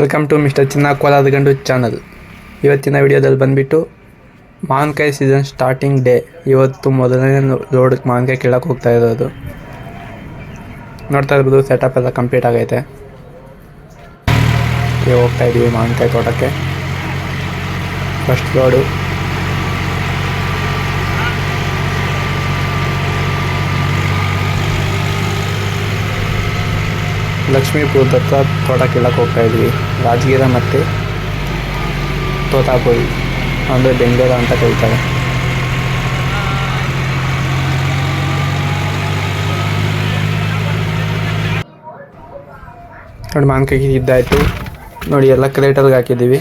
Welcome to mister ಚಿನ್ನ ಕೋಲಾದ ಗಂಡು channel ಇವತ್ತಿನ ವಿಡಿಯೋದಲ್ಲಿ ಬಂದುಬಿಟ್ಟು ಮಾವಿನಕಾಯಿ ಸೀಸನ್ ಸ್ಟಾರ್ಟಿಂಗ್ ಡೇ ಇವತ್ತು ಮೊದಲನೇ ಲೋಡ್ ಮಾವಿನಕಾಯಿ ಕೀಳಕ್ಕೆ ಹೋಗ್ತಾ ಇರೋದು. ನೋಡ್ತಾ ಇರ್ಬೋದು ಸೆಟಪ್ ಎಲ್ಲ ಕಂಪ್ಲೀಟ್ ಆಗೈತೆ. ಹೋಗ್ತಾ ಇದ್ದೀವಿ ಮಾವಿನಕಾಯಿ ತೋಟಕ್ಕೆ. ಫಸ್ಟ್ ಲೋಡು ಲಕ್ಷ್ಮೀಪುರದ ಹತ್ರ ತೋಟ ಕೀಳಕ್ಕೆ ಹೋಗ್ತಾ ಇದ್ವಿ. ರಾಜಗೀರ ಮತ್ತು ತೋತಾಪುರಿ. ಅಂದರೆ ಬೆಂಗಳೂರು ಅಂತ ಕರೀತಾರೆ. ನೋಡಿ, ಮಾವಿನಕಾಯಿ ಇದ್ದಾಯಿತು. ನೋಡಿ, ಎಲ್ಲ ಕ್ರೇಟಲ್ಗೆ ಹಾಕಿದ್ದೀವಿ.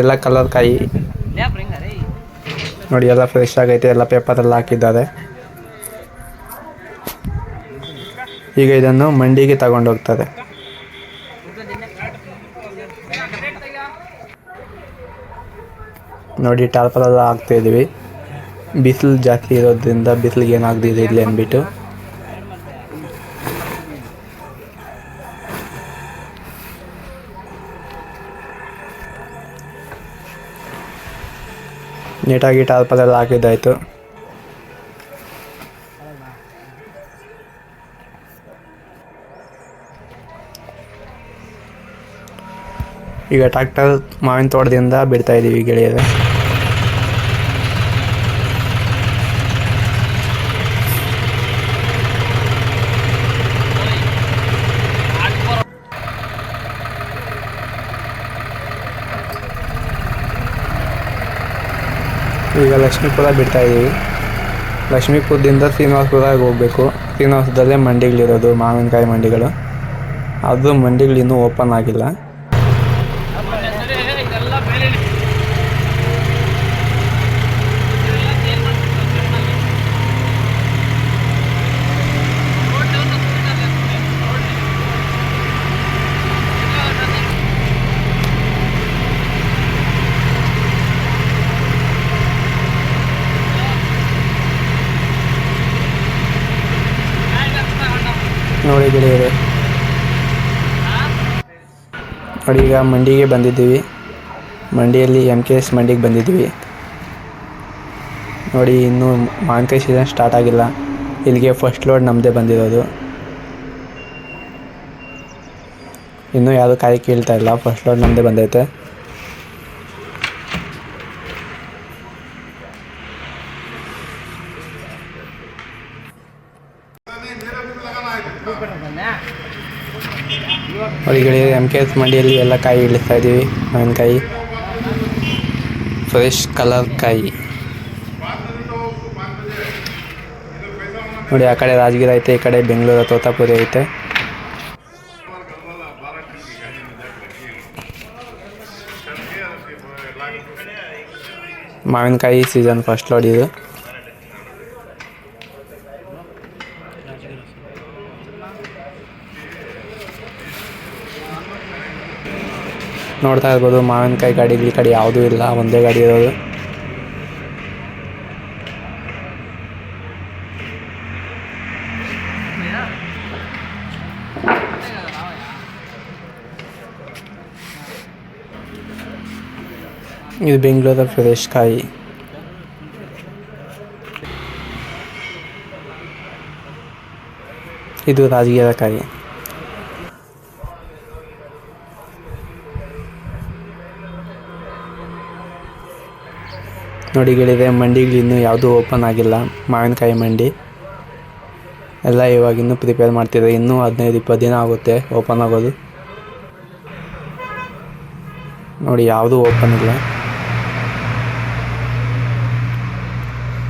ಎಲ್ಲ ಕಲರ್ ಕಾಯಿ. ನೋಡಿ, ಎಲ್ಲ ಫ್ರೆಶ್ ಆಗೈತೆ. ಎಲ್ಲ ಪೇಪರೆಲ್ಲ ಹಾಕಿದ್ದಾರೆ. ಈಗ ಇದನ್ನು ಮಂಡಿಗೆ ತಗೊಂಡು ಹೋಗ್ತಾರೆ ನೋಡಿ, ಟಾರ್ಪಲೆಲ್ಲ ಹಾಕ್ತಾ ಇದೀವಿ ಬಿಸಿಲು ಜಾಸ್ತಿ ಇರೋದ್ರಿಂದ ಬಿಸಿಲಿಗೆ ಏನಾಗ್ದಿದೆ ಇಲ್ಲಿ ಅಂದ್ಬಿಟ್ಟು. ನೀಟಾಗಿ ಟಾರ್ಪಲೆಲ್ಲ ಹಾಕಿದ್ದಾಯಿತು. ಈಗ ಟ್ರ್ಯಾಕ್ಟರ್ ಮಾವಿನ ತೋಟದಿಂದ ಬಿಡ್ತಾ ಇದ್ದೀವಿ ಗೆಳೆಯರೆ. ಈಗ ಲಕ್ಷ್ಮೀಪುರ ಬಿಡ್ತಾ ಇದ್ದೀವಿ ಲಕ್ಷ್ಮೀಪುರದಿಂದ ಕೂಡ ಹೋಗಬೇಕು. ಶ್ರೀನಿವಾಸದಲ್ಲೇ ಮಂಡಿಗಳಿರೋದು ಮಾವಿನಕಾಯಿ ಮಂಡಿಗಳು ಅದು ಮಂಡಿಗಳು ಇನ್ನೂ ಓಪನ್ ಆಗಿಲ್ಲ. ನೋಡಿ ಗೆಳೆಯರೆ. ನೋಡಿ ಈಗ ಮಂಡಿಗೆ ಬಂದಿದ್ದೀವಿ. ಮಂಡಿಯಲ್ಲಿ ಎಂ ಕೆ ಎಸ್ ಮಂಡಿಗೆ ಬಂದಿದ್ದೀವಿ. ನೋಡಿ ಇನ್ನೂ ಮಾವಿನಕಾಯಿ ಸೀಸನ್ ಸ್ಟಾರ್ಟ್ ಆಗಿಲ್ಲ. ಇಲ್ಲಿಗೆ ಫಸ್ಟ್ ಲೋಡ್ ನಮ್ಮದೇ ಬಂದಿರೋದು. ಇನ್ನೂ ಯಾವುದು ಕಾಯಿ ಕೀಳ್ತಾ ಇಲ್ಲ. ಫಸ್ಟ್ ಲೋಡ್ ನಮ್ಮದೇ ಬಂದೈತೆ. ನೋಡಿ ಎಂ ಕೆ ಎಸ್ ಮಂಡಿಯಲ್ಲಿ ಎಲ್ಲ ಕಾಯಿ ಇಳಿಸ್ತಾ ಇದ್ದೀವಿ. ಮಾವಿನಕಾಯಿ ಫ್ರೆಶ್ ಕಲರ್ ಕಾಯಿ. ನೋಡಿ, ಆ ಕಡೆ ರಾಜಗಿರ ಐತೆ, ಈ ಕಡೆ ಬೆಂಗಳೂರು, ತೋತಾಪುರಿ ಐತೆ. ಮಾವಿನಕಾಯಿ ಸೀಸನ್ ಫಸ್ಟ್ ಲೋಡ್ ಇದು. ನೋಡ್ತಾ ಇರ್ಬೋದು. ಮಾವಿನಕಾಯಿ ಗಾಡಿ ಈ ಕಡೆ ಯಾವುದೂ ಇಲ್ಲ. ಒಂದೇ ಗಾಡಿ ಇರೋದು. ಇದು ಬೆಂಗಳೂರ ಫ್ರೆಶ್ ಕಾಯಿ. ಇದು ರಾಜಗೀರ ಕಾಯಿ. ನೋಡಿ ಗೆಳೆಯರೆ ಮಂಡಿಗಳು ಇನ್ನೂ ಯಾವುದೂ ಓಪನ್ ಆಗಿಲ್ಲ. ಮಾವಿನಕಾಯಿ ಮಂಡಿ. ಎಲ್ಲ ಇವಾಗ ಇನ್ನೂ ಪ್ರಿಪೇರ್ ಮಾಡ್ತಿದ್ದಾರೆ. ಇನ್ನೂ ಹದಿನೈದು, ಇಪ್ಪತ್ತು ದಿನ ಆಗುತ್ತೆ ಓಪನ್ ಆಗೋದು. ನೋಡಿ, ಯಾವುದೂ ಓಪನ್ ಇಲ್ಲ.